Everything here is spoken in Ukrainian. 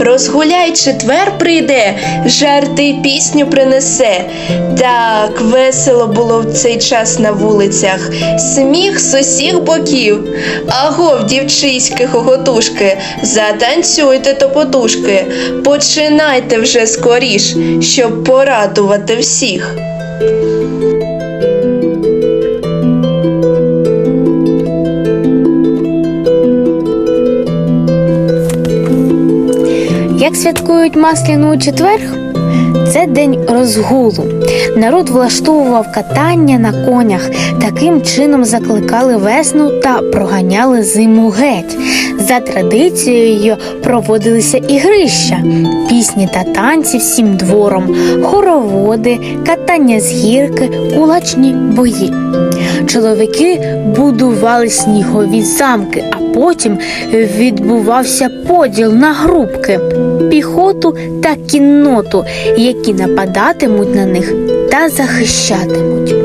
Розгуляй четвер прийде, жарти пісню принесе. Так весело було в цей час на вулицях, сміх з усіх боків. Агов, дівчиськи, хохотушки, затанцюйте то подушки, починайте вже скоріш, щоб порадувати всіх. Як святкують масляну четверг? Це день розгулу. Народ влаштовував катання на конях, таким чином закликали весну та проганяли зиму геть. За традицією проводилися ігрища, пісні та танці всім двором, хороводи, катання з гірки, кулачні бої. Чоловіки будували снігові замки, а потім відбувався поділ на групки, піхоту та кінноту, які нападатимуть на них та захищатимуть.